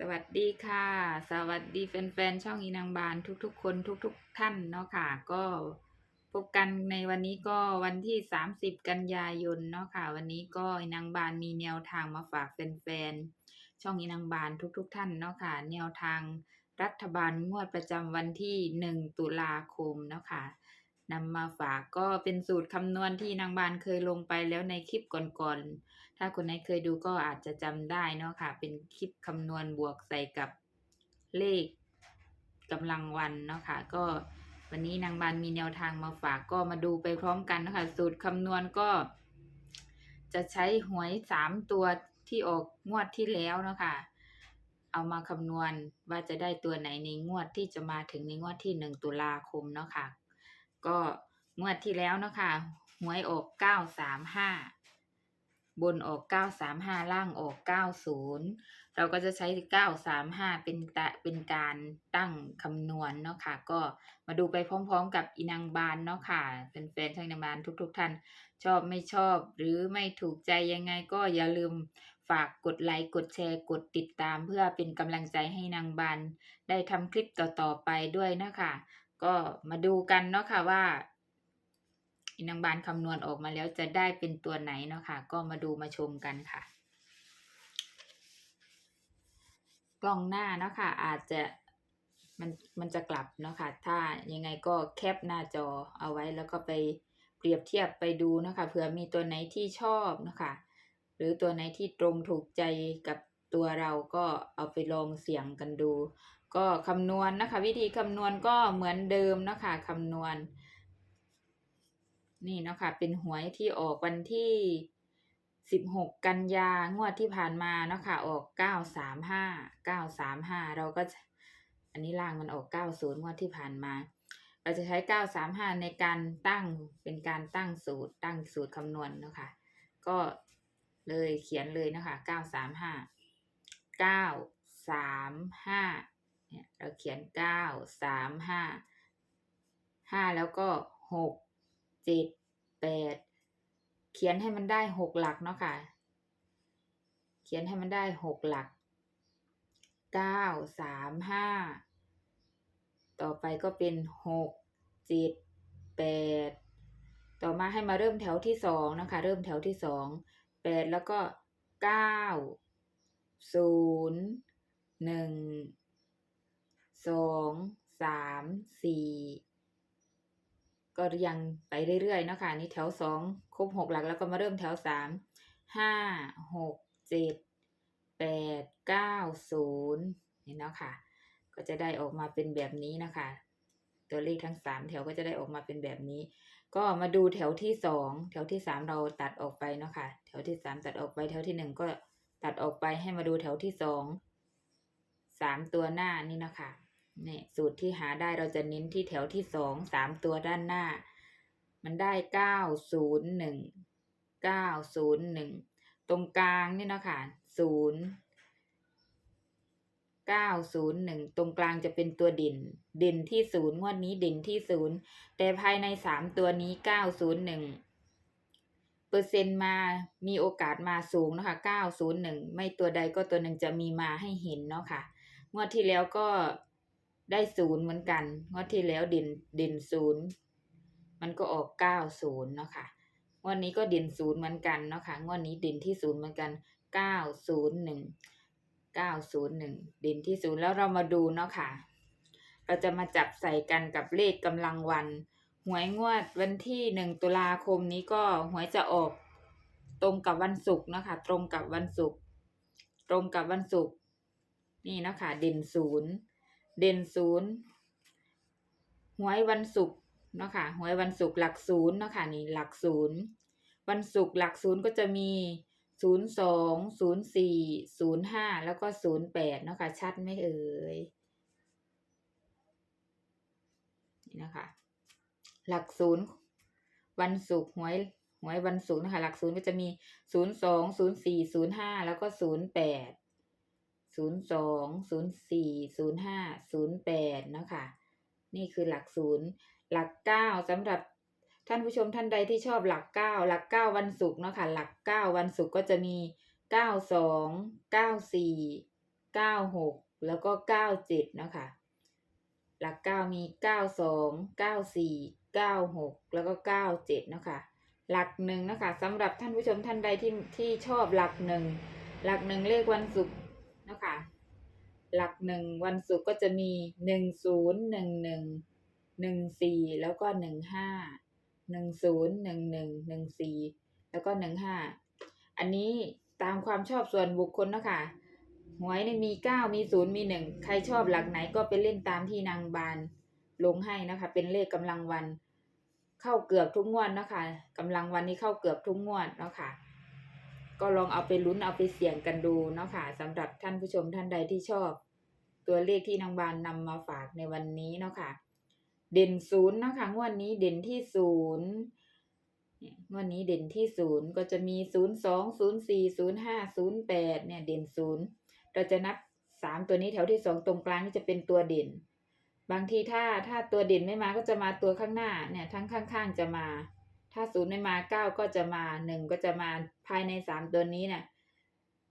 สวัสดีค่ะ สวัสดีแฟนๆ ช่องอีนางบานทุกๆ คนทุกๆ ท่านเนาะค่ะ ก็พบกันในวันนี้ก็วันที่ 30 กันยายนเนาะค่ะ วันนี้ก็อีนางบานมีแนวทางมาฝากแฟนๆ ช่องอีนางบานทุกๆ ท่านเนาะค่ะ แนวทางรัฐบาลงวดประจำวันที่ 1 ตุลาคมเนาะค่ะ นำมาฝากก็เป็นสูตรคำนวณที่นางบานเคยลงไปแล้วในคลิปก่อนๆ ถ้าคนไหนเคยดูก็อาจจะจำได้เนาะค่ะ เป็นคลิปคำนวณบวกใส่กับเลขกำลังวันเนาะค่ะ ก็วันนี้นางบานมีแนวทางมาฝากก็มาดูไปพร้อมกันนะคะสูตรคำนวณก็ จะใช้หวยสามตัวที่ออกงวดที่แล้วเนาะค่ะ เอามาคำนวณว่าจะได้ตัวไหนในงวดที่จะมาถึงในงวดที่หนึ่งตุลาคมเนาะค่ะ ก็งวดที่แล้วเนาะค่ะหวยออกเก้าสามห้าบนออกเก้าสามห้าล่างออกเก้าศูนย์เราก็จะใช้เก้าสามห้าเป็นตะเป็นการตั้งคำนวณเนาะค่ะ ก็มาดูไปพร้อมๆกับอีนางบานเนาะค่ะเป็นแฟนๆช่างนางบานทุก ๆ ท่าน ชอบไม่ชอบหรือไม่ถูกใจยังไงก็อย่าลืมฝากกดไลค์กดแชร์กดติดตามเพื่อเป็นกำลังใจให้นางบานได้ทำคลิปต่อๆไปด้วยนะคะ ก็มาดูกันเนาะค่ะว่าอินางบานคำนวณออกมาแล้วจะได้เป็นตัวไหนเนาะค่ะ ก็มาดูมาชมกันค่ะ กล้องหน้าเนาะค่ะ อาจจะมันมันจะกลับเนาะค่ะ ถ้ายังไงก็แคปหน้าจอเอาไว้แล้วก็ไปเปรียบเทียบไปดูเนาะคะเผื่อมีตัวไหนที่ชอบเนาะคะหรือตัวไหนที่ตรงถูกใจกับตัวเราก็เอาไปลองเสี่ยงกันดู ก็คำนวณนะคะ วิธีคำนวณก็เหมือนเดิมนะคะคำนวณ นี่นะคะเป็นหวยที่ออกวันที่สิบหกกันยางวดที่ผ่านมาเนาะค่ะออกเก้าสามห้าเก้าสามห้าเราก็อันนี้ล่างมันออกเก้าศูนย์งวดที่ผ่านมา เราจะใช้เก้าสามห้าในการตั้งเป็นการตั้งสูตรตั้งสูตรคำนวณเนาะค่ะก็เลยเขียนเลยนะคะเก้าสามห้าเก้าสามห้า เนี่ยเราเขียนเก้าสามห้าห้าแล้วก็หกเจ็ดแปดเขียนให้มันได้หกหลักเนาะค่ะ เขียนให้มันได้หกหลักเก้าสามห้าต่อไปก็เป็นหกเจ็ดแปดต่อมาให้มาเริ่มแถวที่สองนะคะ เริ่มแถวที่สองแปดแล้วก็เก้าศูนย์หนึ่ง สองสามสี่ก็ยังไปเรื่อยๆเนาะค่ะนี่แถวสองครบหกหลักแล้วก็มาเริ่มแถวสามห้าหกเจ็ดแปดเก้าศูนย์นี่เนาะค่ะ ก็จะได้ออกมาเป็นแบบนี้นะคะ ตัวเลขทั้งสามแถวก็จะได้ออกมาเป็นแบบนี้ ก็มาดูแถวที่สองแถวที่สามเราตัดออกไปเนาะค่ะ แถวที่สามตัดออกไปแถวที่หนึ่งก็ตัดออกไปให้มาดูแถวที่สองสามตัวหน้านี่นะคะ เนี่ยสูตรที่หาได้เราจะเน้นที่แถวที่สองสามตัวด้านหน้า มันได้เก้าศูนย์หนึ่งเก้าศูนย์หนึ่งตรงกลางนี่นะคะศูนย์เก้าศูนย์หนึ่งตรงกลางจะเป็นตัวเด่นเด่นที่ศูนย์งวดนี้เด่นที่ศูนย์แต่ภายในสามตัวนี้เก้าศูนย์หนึ่งเปอร์เซ็นต์มามีโอกาสมาสูงนะคะเก้าศูนย์หนึ่งไม่ตัวใดก็ตัวหนึ่งจะมีมาให้เห็นเนาะค่ะ งวดที่แล้วก็ ได้ศูนย์เหมือนกันงวดที่แล้วเด่นเด่นศูนย์มันก็ออกเก้าศูนย์เนาะค่ะงวดนี้ก็เด่นศูนย์เหมือนกันเนาะค่ะงวดนี้เด่นที่ศูนย์เหมือนกันเก้าศูนย์หนึ่งเก้าศูนย์หนึ่งเด่นที่ศูนย์แล้วเรามาดูเนาะค่ะ เราจะมาจับใส่กันกับเลขกำลังวัน หวยงวดวันที่หนึ่งตุลาคมนี้ก็หวยจะออกตรงกับวันศุกร์เนาะคะ ตรงกับวันศุกร์ตรงกับวันศุกร์นี่เนาะคะเด่นศูนย์ เด่นศูนย์หวยวันศุกร์เนาะค่ะหวยวันศุกร์หลักศูนย์เนาะค่ะนี่หลักศูนย์วันศุกร์หลักศูนย์ก็จะมีศูนย์สองศูนย์สี่ศูนย์ห้าแล้วก็ศูนย์แปดเนาะค่ะชัดไหมเอ่ยนี่นะคะ หลักศูนย์วันศุกร์หวยหวยวันศุกร์นะคะ หลักศูนย์ก็จะมีศูนย์สองศูนย์สี่ศูนย์ห้าแล้วก็ศูนย์แปด ศูนย์สองศูนย์สี่ศูนย์ห้าศูนย์แปดเนาะค่ะ นี่คือหลักศูนย์หลักเก้าสำหรับท่านผู้ชมท่านใดที่ชอบหลักเก้าหลักเก้าวันศุกร์เนาะค่ะ หลักเก้าวันศุกร์ก็จะมีเก้าสองเก้าสี่เก้าหกแล้วก็เก้าเจ็ดเนาะค่ะ หลักเก้ามีเก้าสองเก้าสี่เก้าหกแล้วก็เก้าเจ็ดเนาะคะหลักหนึ่งเนาะคะสำหรับท่านผู้ชมท่านใดที่ที่ชอบหลักหนึ่งหลักหนึ่งเลขวันศุกร์ หลักหนึ่งวันศุกร์ก็จะมีหนึ่งศูนย์หนึ่งหนึ่งหนึ่งสี่แล้วก็หนึ่งห้าหนึ่งศูนย์หนึ่งหนึ่งหนึ่งสี่แล้วก็หนึ่งห้าอันนี้ตามความชอบส่วนบุคคลนะคะหวยเนี่ยมีเก้ามีศูนย์มีหนึ่งใครชอบหลักไหนก็ไปเล่นตามที่นางบานลงให้นะคะ เป็นเลขกำลังวัน เข้าเกือบทุกงวดเนะคะกำลังวันนี้เข้าเกือบทุกงวดเนาะค่ะ ก็ลองเอาไปลุ้นเอาไปเสี่ยงกันดูเนาะค่ะสำหรับท่านผู้ชมท่านใดที่ชอบ ตัวเลขที่นางบานนำมาฝากในวันนี้เนาะค่ะ เด่นศูนย์นะคะงวดนี้เด่นที่ศูนย์เนี่ยงวดนี้เด่นที่ศูนย์ก็จะมีศูนย์สองศูนย์สี่ศูนย์ห้าศูนย์แปดเนี่ยเด่นศูนย์เราจะนับสามตัวนี้แถวที่สองตรงกลางนี่จะเป็นตัวเด่น บางทีถ้าถ้าตัวเด่นไม่มาก็จะมาตัวข้างหน้าเนี่ยทั้งข้างๆจะมา ถ้าศูนย์ไม่มาเก้าก็จะมาหนึ่งก็จะมาภายในสามตัวนี้เนี่ย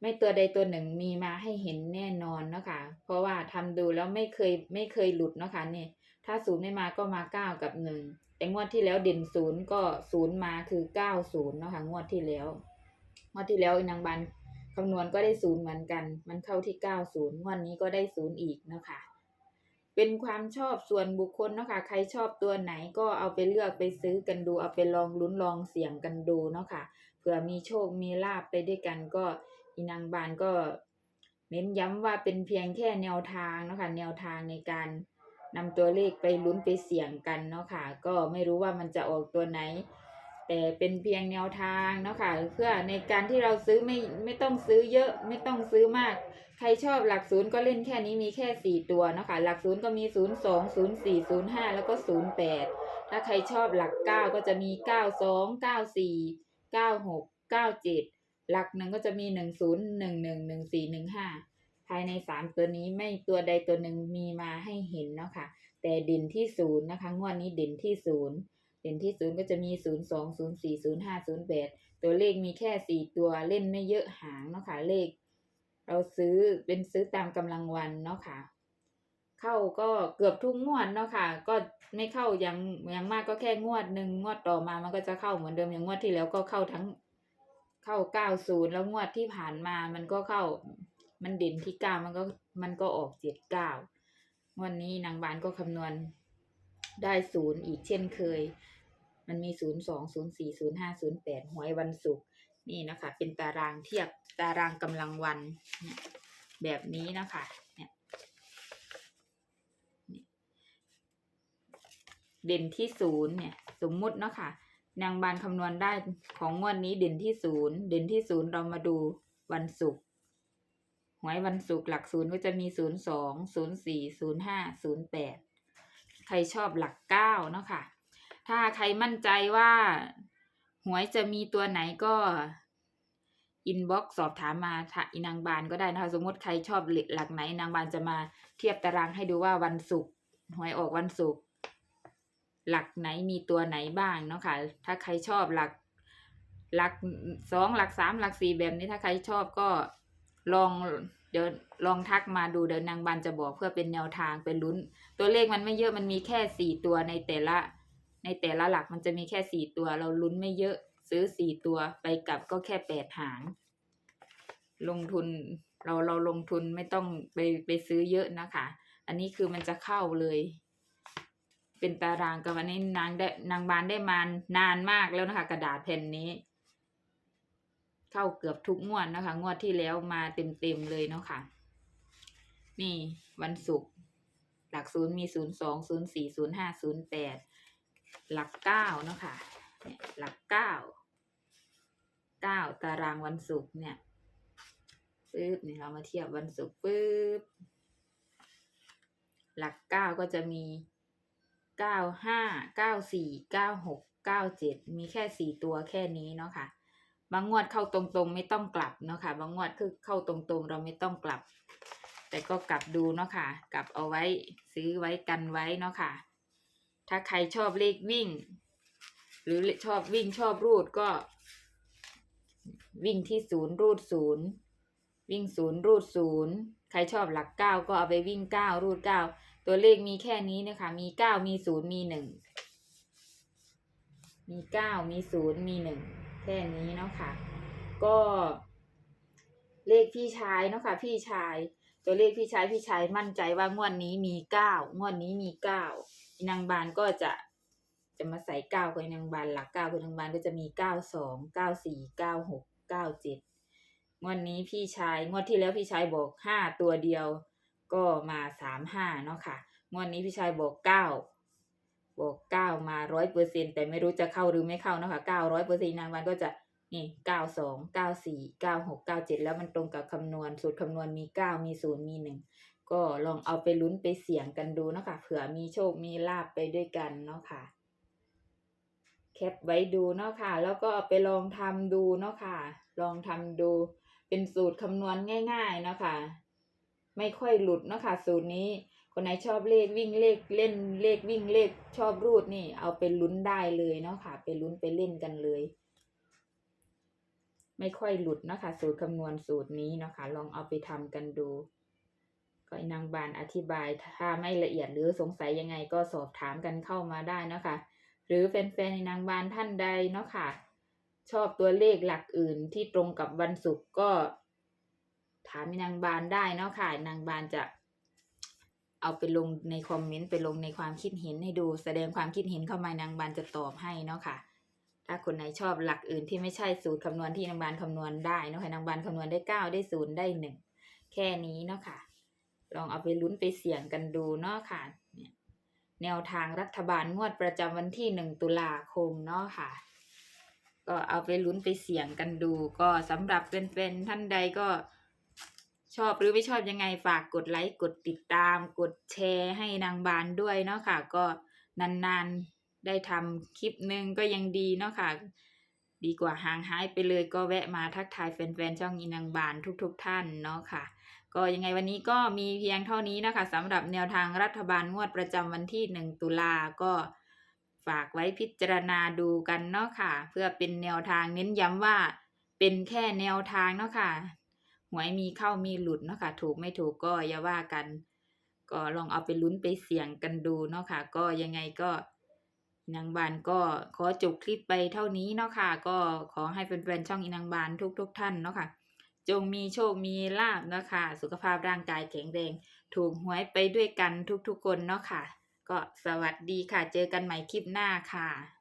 ไม่ตัวใดตัวหนึ่งมีมาให้เห็นแน่นอนเนาะคะเพราะว่าทำดูแล้วไม่เคยไม่เคยหลุดเนาะคะนี่ถ้าศูนย์ไม่มาก็มาเก้ากับหนึ่งแต่งวดที่แล้วเด่นศูนย์ก็ศูนย์มาคือเก้าศูนย์เนาะคะงวดที่แล้วงวดที่แล้วนางบันคำนวณก็ได้ศูนย์เหมือนกัน มันเข้าที่เก้าศูนย์งวันนี้ก็ได้ศูนย์อีกนะคะ เป็นความชอบส่วนบุคคลเนาะคะใครชอบตัวไหนก็เอาไปเลือกไปซื้อกันดู เอาไปลองลุ้นลองเสี่ยงกันดูเนาะค่ะ เผื่อมีโชคมีลาบไปด้วยกันก็อีนางบานก็เน้นย้ำว่าเป็นเพียงแค่แนวทางเนาะค่ะ แนวทางในการนำตัวเลขไปลุ้นไปเสี่ยงกันเนาะค่ะ ก็ไม่รู้ว่ามันจะออกตัวไหน แต่เป็นเพียงแนวทางเนาะค่ะเพื่อในการที่เราซื้อไม่ไม่ต้องซื้อเยอะไม่ต้องซื้อมาก ใครชอบหลักศูนย์ก็เล่นแค่นี้มีแค่สี่ตัวเนาะค่ะหลักศูนย์ก็มีศูนย์สองศูนย์สี่ศูนย์ห้าแล้วก็ศูนย์แปดถ้าใครชอบหลักเก้าก็จะมีเก้าสองเก้าสี่เก้าหกเก้าเจ็ดหลักหนึ่งก็จะมีหนึ่งศูนย์หนึ่งหนึ่งหนึ่งสี่หนึ่งห้าภายในสามตัวนี้ไม่ตัวใดตัวหนึ่งมีมาให้เห็นเนาะค่ะแต่เด่นที่ศูนย์นะคะงวดนี้เด่นที่ศูนย์ ด่นที่ศูนย์ก็จะมีศูนย์สองศูนย์สี่ศูนย์ห้าศูนย์แปดตัวเลขมีแค่สี่ตัวเล่นไม่เยอะหางเนาะค่ะเลข เราซื้อเป็นซื้อตามกำลังวันเนาะค่ะ เข้าก็เกือบทุกงวดเนาะค่ะ ก็ไม่เข้ายังยังมากก็แค่งวดหนึ่งงวดต่อมามันก็จะเข้าเหมือนเดิมอย่างงวดที่แล้วก็เข้าทั้งเข้าเก้าศูนย์แล้วงวดที่ผ่านมามันก็เข้า มันเด่นที่เก้ามันก็มันก็ออกเจ็ดเก้างวดนี้นางบานก็คำนวณได้ศูนย์อีกเช่นเคย มันมีศูนย์สองศูนย์สี่ศูนย์ห้าศูนย์แปดหวยวันศุกร์นี่นะคะ เป็นตารางเทียบตารางกำลังวัน แบบนี้นะคะเนี่ยเด่นที่ศูนย์เนี่ย สมมุติเนาะค่ะ นางบานคำนวณได้ของงวดนนี้เด่นที่ศูนย์เด่นที่ศูนย์เรามาดูวันศุกร์หวยวันศุกร์หลักศูนย์ก็จะมีศูนย์สองศูนย์สี่ศูนย์ห้าศูนย์แปดใครชอบหลักเก้าเนาะค่ะ ถ้าใครมั่นใจว่าหวยจะมีตัวไหนก็อินบ็อกสอบถามมาถาอีนางบานก็ได้นะคะ สมมติใครชอบหลักไหนนางบานจะมาเทียบตารางให้ดูว่าวันศุกร์หวยออกวันศุกร์หลักไหนมีตัวไหนบ้างเนาะค่ะ ถ้าใครชอบหลักหลักสองหลักสามหลักสี่แบบนี้ถ้าใครชอบก็ลองเดี๋ยวลองทักมาดูเดี๋ยวนางบานจะบอกเพื่อเป็นแนวทางเป็นลุ้น ตัวเลขมันไม่เยอะมันมีแค่สี่ตัวในแต่ละ ในแต่ละหลักมันจะมีแค่สี่ตัว เราลุ้นไม่เยอะ ซื้อสี่ตัวไปกลับก็แค่แปดหาง ลงทุนเราเราลงทุนไม่ต้องไปไปซื้อเยอะนะคะ อันนี้คือมันจะเข้าเลย เป็นตารางกับวันนี้นางได้นางบานได้มานานมากแล้วนะคะ กระดาษแผ่นนี้ เข้าเกือบทุกงวดนะคะ งวดที่แล้วมาเต็มเต็มเลยเนาะค่ะ นี่วันศุกร์หลักศูนย์มีศูนย์สองศูนย์สี่ศูนย์ห้าศูนย์แปด หลักเก้าเนาะค่ะเนี่ยหลักเก้าเก้าตารางวันศุกร์เนี่ยปึ๊บเนี่ยเรามาเทียบวันศุกร์ปึ๊บหลักเก้าก็จะมีเก้าห้าเก้าสี่เก้าหกเก้าเจ็ดมีแค่สี่ตัวแค่นี้เนาะค่ะ บางงวดเข้าตรงๆไม่ต้องกลับเนาะค่ะ บางงวดคือเข้าตรงๆเราไม่ต้องกลับ แต่ก็กลับดูเนาะค่ะ กลับเอาไว้ซื้อไว้กันไว้เนาะค่ะ ถ้าใครชอบเลขวิ่ง หรือชอบวิ่งชอบรูดก็ วิ่งที่ศูนย์รูดศูนย์วิ่งศูนย์รูดศูนย์ใครชอบหลักเก้าก็เอาไปวิ่งเก้ารูดเก้าตัวเลขมีแค่นี้นะคะ มีเก้ามีศูนย์มีหนึ่งมีเก้ามีศูนย์มีหนึ่งแค่นี้เนาะค่ะ ก็เลขพี่ชายเนาะค่ะพี่ชาย ตัวเลขพี่ชายพี่ชายมั่นใจว่างวดนี้มีเก้างวดนี้มีเก้า นางบานก็จะจะมาใส่เก้ากับอีนางบานหลักเก้ากับอีนางบานก็จะมีเก้าสองเก้าสี่เก้าหกเก้าเจ็ดงวดนี้พี่ชายงวดที่แล้วพี่ชายบอกห้าตัวเดียวก็มาสามห้าเนาะค่ะงวดนี้พี่ชายบอกเก้าบอกเก้ามาร้อยเปอร์เซ็นแต่ไม่รู้จะเข้าหรือไม่เข้านะคะเก้าร้อยเปอร์เซ็นนางวันก็จะนี่เก้าสองเก้าสี่เก้าหกเก้าเจ็ดแล้วมันตรงกับคำนวณสูตรคำนวณมีเก้ามีศูนย์มีหนึ่ง ก็ลองเอาไปลุ้นไปเสี่ยงกันดูเนาะค่ะเผื่อมีโชคมีลาบไปด้วยกันเนาะค่ะ แคปไว้ดูเนาะค่ะ แล้วก็ไปลองทำดูเนาะค่ะ ลองทำดูเป็นสูตรคำนวณง่ายๆเนาะค่ะ ไม่ค่อยหลุดเนาะค่ะ สูตรนี้คนไหนชอบเลขวิ่งเลขเล่นเลขวิ่งเลขชอบรูดนี่ เอาไปลุ้นได้เลยเนาะค่ะ ไปลุ้นไปเล่นกันเลย ไม่ค่อยหลุดเนาะค่ะสูตรคำนวณสูตรนี้เนาะค่ะลองเอาไปทำกันดู ก็นางบานอธิบายถ้าไม่ละเอียดหรือสงสัยยังไงก็สอบถามกันเข้ามาได้นะคะ หรือแฟนๆในนางบานท่านใดเนาะค่ะ ชอบตัวเลขหลักอื่นที่ตรงกับวันศุกร์ก็ ถามนางบานได้เนาะค่ะ นางบานจะเอาไปลงในคอมเมนต์ไปลงในความคิดเห็นให้ดู แสดงความคิดเห็นเข้ามานางบานจะตอบให้เนาะค่ะ ถ้าคนไหนชอบหลักอื่นที่ไม่ใช่สูตรคำนวณที่นางบานคำนวณได้เนาะค่ะนางบานคำนวณได้เก้าได้ศูนย์ได้หนึ่งแค่นี้เนาะค่ะ ลองเอาไปลุ้นไปเสี่ยงกันดูเนาะค่ะเนี่ยแนวทางรัฐบาลงวดประจำวันที่หนึ่งตุลาคมเนาะค่ะ ก็เอาไปลุ้นไปเสี่ยงกันดู ก็สำหรับเป็นเป็นๆท่านใดก็ชอบหรือไม่ชอบยังไงฝากกดไลค์กดติดตาม กดแชร์ให้นางบานด้วยเนาะค่ะ ก็นานๆได้ทำคลิปหนึ่งก็ยังดีเนาะค่ะ ดีกว่าห่างหายไปเลยก็แวะมาทักทายแฟนๆช่องอีนางบานทุกๆทท่านเนาะค่ะ ก็ยังไงวันนี้ก็มีเพียงเท่านี้นะคะสำหรับแนวทางรัฐบาลงวดประจำวันที่หนึ่งตุลาก็ฝากไว้พิจารณาดูกันเนาะค่ะ เพื่อเป็นแนวทางเน้นย้ำว่าเป็นแค่แนวทางเนาะค่ะหวยมีเข้ามีหลุดเนาะค่ะ ถูกไม่ถูกก็อย่าว่ากัน ก็ลองเอาไปลุ้นไปเสี่ยงกันดูเนาะค่ะ ก็ยังไงก็นางบานก็ขอจบคลิปไปเท่านี้เนาะค่ะ ก็ขอให้แฟนๆช่องอีนางบานทุกๆทท่านเนาะค่ะ จงมีโชคมีลาบเนาะค่ะ สุขภาพร่างกายแข็งแรง ถูกหวยไปด้วยกันทุกๆคนเนาะค่ะ ก็สวัสดีค่ะ เจอกันใหม่คลิปหน้าค่ะ